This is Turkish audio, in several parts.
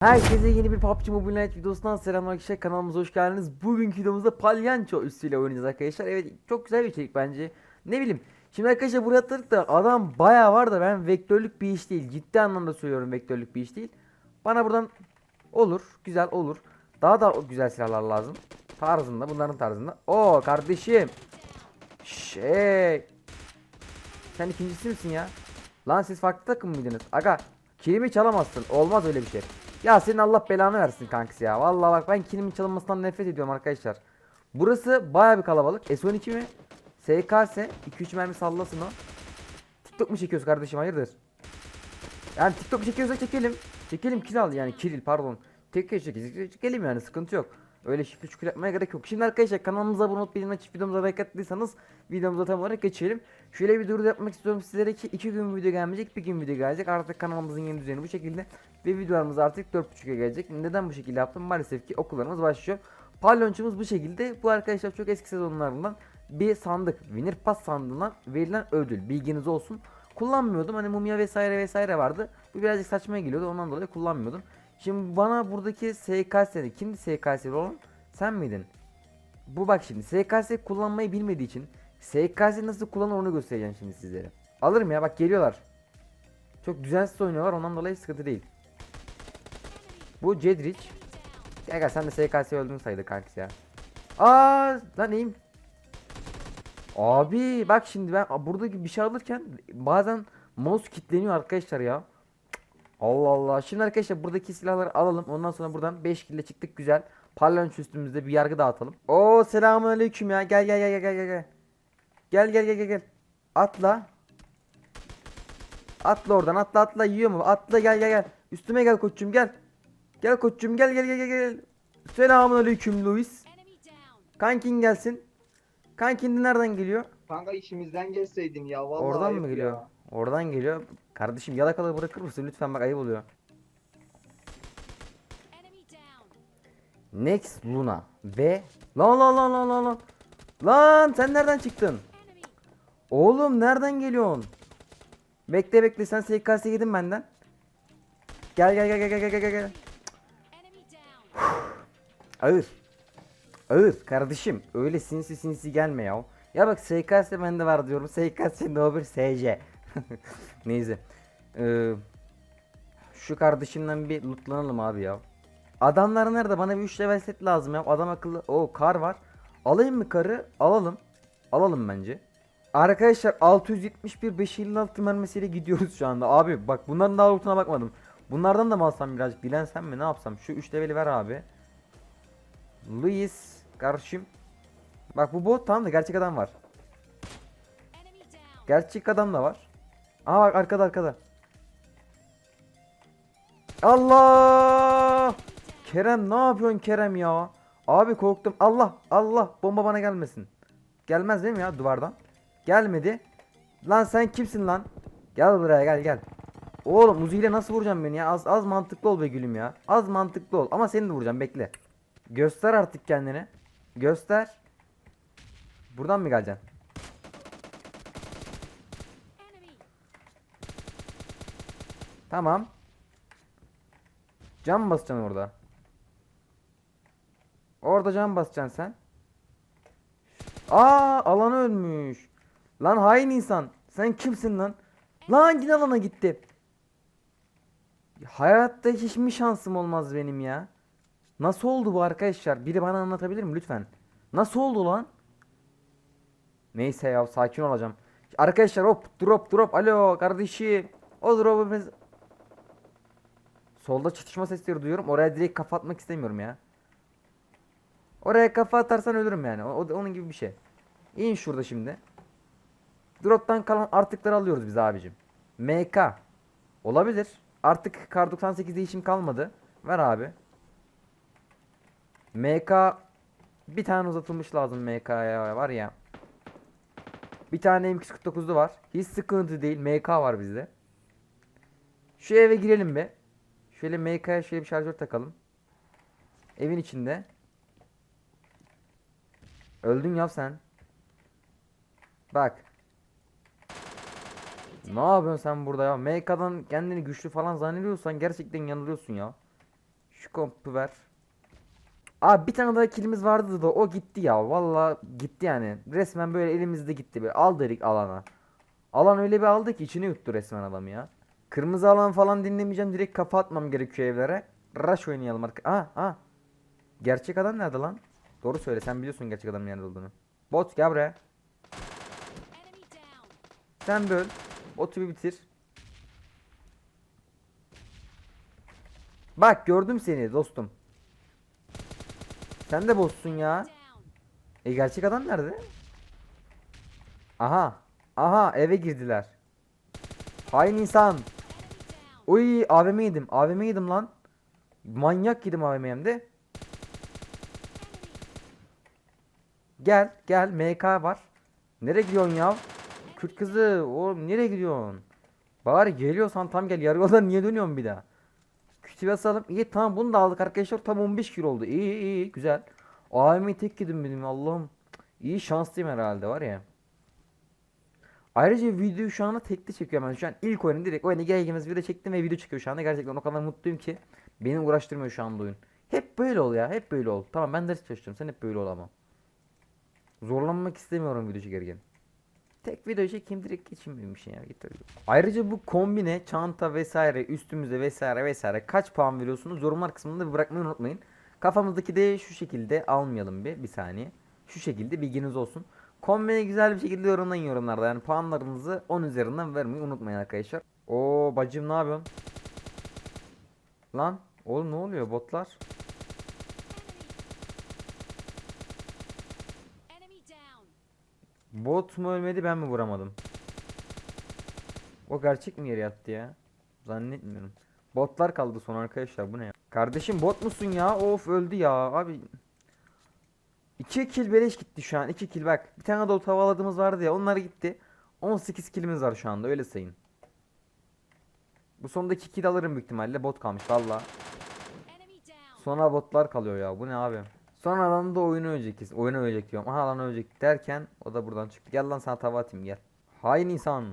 Herkese yeni bir PUBG Mobile Night videosundan selamlar arkadaşlar kanalımıza hoş geldiniz. Bugünkü videomuzda palyanço üstüyle oynayacağız arkadaşlar. Evet çok güzel bir içerik bence. Ne bileyim. Şimdi arkadaşlar buraya atladık da adam bayağı var da ben vektörlük bir iş değil. Ciddi anlamda söylüyorum vektörlük bir iş değil. Bana buradan olur güzel olur. Daha da güzel silahlar lazım. Tarzında bunların tarzında. Oo kardeşim. Şey. Sen ikincisi misin ya? Lan siz farklı takım mıydınız? Aga kilimi çalamazsın. Olmaz öyle bir şey. Ya senin Allah belanı versin kankası ya. Vallahi bak ben kilimin çalınmasından nefret ediyorum arkadaşlar. Burası baya bir kalabalık. S12 mi? SKS 2-3 mermi sallasın o. TikTok mu çekiyoruz kardeşim hayırdır? Yani TikTok çekiyorsak çekelim. Çekelim kill yani kill pardon. Tek çekelim, çekelim yani sıkıntı yok. Öyle şifre şükür yapmaya gerek yok. Şimdi arkadaşlar kanalımıza abone olup bildirim açıp videomuza like videomuza tam olarak geçelim. Şöyle bir duyuru yapmak istiyorum sizlere ki 2 gün video gelmeyecek bir gün video gelecek. Artık kanalımızın yeni düzeni bu şekilde. Ve videolarımız artık 4.5'e gelecek. Neden bu şekilde yaptım? Maalesef ki okullarımız başlıyor. Palyonçumuz bu şekilde. Bu arkadaşlar çok eski sezonlarından bir sandık. Winner Pass sandığından verilen ödül. Bilginiz olsun. Kullanmıyordum. Hani mumya vesaire vesaire vardı. Bu birazcık saçmaya geliyordu. Ondan dolayı kullanmıyordum. Şimdi bana buradaki SKS'de kimdi SKS'li olan? Sen miydin? Bu bak şimdi SKS kullanmayı bilmediği için SKS nasıl kullanır onu göstereceğim şimdi sizlere. Alırım ya bak geliyorlar. Çok düzensiz oynuyorlar ondan dolayı sıkıntı değil. Bu Cedric. Gel sen de SKS öldün saydı kankisi ya. Aa lan neyim? Abi bak şimdi ben buradaki bir şey alırken bazen mouse kilitleniyor arkadaşlar ya. Allah Allah. Şimdi arkadaşlar buradaki silahları alalım. Ondan sonra buradan 5 kille çıktık güzel. Parlanç üstümüzde bir yargı dağıtalım. Oo selamünaleyküm ya. Gel gel gel gel gel gel. Gel gel gel gel gel. Atla. Atla oradan atla atla yiyor mu? Atla gel gel gel. Üstüme gel koçum gel. Gel koçum gel gel gel gel gel. Selamünaleyküm Luis. Kankin gelsin. Kankin de nereden geliyor? Kanka işimizden gelseydin ya vallahi Oradan mı geliyor? ya. Oradan geliyor. Kardeşim yalakalı bırakır mısın lütfen bak ayıp oluyor. Next Luna ve lan lan lan lan lan lan lan sen nereden çıktın? Oğlum nereden geliyorsun? Bekle bekle sen SKS yedin benden. Gel gel gel gel gel gel gel gel. Ağır. Ağır kardeşim öyle sinsi sinsi gelme ya. Ya bak SKS bende var diyorum. SKS no bir SC. Neyse. Ee, şu kardeşimden bir lootlanalım abi ya. Adamlar nerede? Bana bir 3 level set lazım ya. Adam akıllı. O kar var. Alayım mı karı? Alalım. Alalım bence. Arkadaşlar 671 556 mermisiyle gidiyoruz şu anda. Abi bak bunların daha lootuna bakmadım. Bunlardan da mı alsam birazcık dilensem mi ne yapsam? Şu 3 leveli ver abi. Luis kardeşim. Bak bu bot tamam da gerçek adam var. Gerçek adam da var. Aa bak arkada arkada. Allah! Kerem ne yapıyorsun Kerem ya? Abi korktum. Allah Allah bomba bana gelmesin. Gelmez değil mi ya duvardan? Gelmedi. Lan sen kimsin lan? Gel buraya gel gel. Oğlum Uzi ile nasıl vuracağım beni ya? Az az mantıklı ol be gülüm ya. Az mantıklı ol ama seni de vuracağım bekle. Göster artık kendini. Göster. Buradan mı geleceksin? Tamam. Cam basacaksın orada. Orada cam basacaksın sen. Aa alanı ölmüş. Lan hain insan. Sen kimsin lan? Lan yine alana gitti. Hayatta hiç mi şansım olmaz benim ya? Nasıl oldu bu arkadaşlar? Biri bana anlatabilir mi lütfen? Nasıl oldu lan? Neyse ya sakin olacağım. Arkadaşlar hop drop drop alo kardeşim. O drop'u biz... Solda çatışma sesleri duyuyorum. Oraya direkt kafa atmak istemiyorum ya. Oraya kafa atarsan ölürüm yani. O, onun gibi bir şey. İn şurada şimdi. Drop'tan kalan artıkları alıyoruz biz abicim. MK. Olabilir. Artık kar 98 değişim kalmadı. Ver abi. MK bir tane uzatılmış lazım MK'ya var ya. Bir tane M249'lu var. Hiç sıkıntı değil. MK var bizde. Şu eve girelim be. Şöyle MK'ya şöyle bir şarjör takalım. Evin içinde. Öldün ya sen. Bak. Ne yapıyorsun sen burada ya? MK'dan kendini güçlü falan zannediyorsan gerçekten yanılıyorsun ya. Şu kompu ver. Abi bir tane daha kilimiz vardı da o gitti ya. Valla gitti yani. Resmen böyle elimizde gitti. Böyle al dedik alana. Alan öyle bir aldı ki içini yuttu resmen adam ya. Kırmızı alan falan dinlemeyeceğim. Direkt kafa atmam gerekiyor evlere. Rush oynayalım arka. Aa, aa. Gerçek adam nerede lan? Doğru söyle sen biliyorsun gerçek adamın nerede olduğunu. Bot gel buraya. Sen böl. Botu bir bitir. Bak gördüm seni dostum. Sen de botsun ya. E gerçek adam nerede? Aha. Aha eve girdiler. Hain insan. Uy AVM yedim. AVM yedim lan. Manyak yedim AVM hem de. Enemy. Gel gel MK var. Nereye gidiyorsun ya? Kürt kızı oğlum nereye gidiyorsun? Bari geliyorsan tam gel yarı yoldan niye dönüyorsun bir daha? Kütübe asalım. İyi tamam bunu da aldık arkadaşlar tam 15 kilo oldu. İyi iyi, güzel. AVM'yi tek yedim benim Allah'ım. İyi şanslıyım herhalde var ya. Ayrıca videoyu şu anda tekli çekiyorum ben. Şu an ilk oyunu direkt oyuna geldiğimiz video çektim ve video çıkıyor şu anda. Gerçekten o kadar mutluyum ki beni uğraştırmıyor şu anda oyun. Hep böyle ol ya. Hep böyle ol. Tamam ben ders çalışıyorum. Sen hep böyle ol ama. Zorlanmak istemiyorum video çekerken. Tek video çekeyim direkt geçeyim benim işe ya git öyle. Ayrıca bu kombine, çanta vesaire, üstümüze vesaire vesaire kaç puan veriyorsunuz? Yorumlar kısmında bırakmayı unutmayın. Kafamızdaki de şu şekilde almayalım bir bir saniye. Şu şekilde bilginiz olsun. Kombine güzel bir şekilde yorumlayın yorumlarda. Yani puanlarınızı 10 üzerinden vermeyi unutmayın arkadaşlar. Oo bacım ne yapıyorsun? Lan oğlum ne oluyor botlar? Bot mu ölmedi ben mi vuramadım? O gerçek mi yere yattı ya? Zannetmiyorum. Botlar kaldı son arkadaşlar bu ne ya? Kardeşim bot musun ya? Of öldü ya abi. 2 kill beleş gitti şu an. 2 kill bak. Bir tane de o tavaladığımız vardı ya. Onlar gitti. 18 killimiz var şu anda öyle sayın. Bu sondaki kill alırım büyük ihtimalle. Bot kalmış valla. Sonra botlar kalıyor ya. Bu ne abi? Sonradan da oyunu ölecek. Oyunu ölecek diyorum. Aha lan ölecek derken o da buradan çıktı. Gel lan sana tava atayım gel. Hain insan.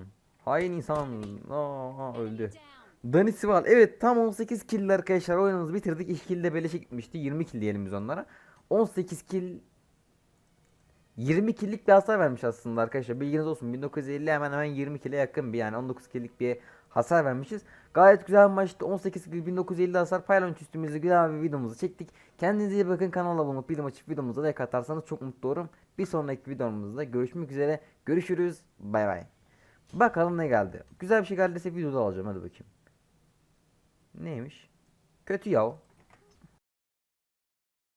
Hain insan. Aa, öldü. Dani Sival. Evet tam 18 kill arkadaşlar. Oyunumuzu bitirdik. 2 kill de beleşe gitmişti. 20 kill diyelim biz onlara. 18 kill 20 kill'lik bir hasar vermiş aslında arkadaşlar. Bilginiz olsun. 1950 hemen hemen 20 kill'e yakın bir yani 19 kill'lik bir hasar vermişiz. Gayet güzel bir maçtı. 18 kill 1950 hasar paylaş üstümüzde güzel bir videomuzu çektik. Kendinize iyi bakın. Kanala abone olup bildirim açıp videomuza like atarsanız çok mutlu olurum. Bir sonraki videomuzda görüşmek üzere. Görüşürüz. Bay bay. Bakalım ne geldi. Güzel bir şey geldiyse videoda alacağım. Hadi bakayım. Neymiş? Kötü yav.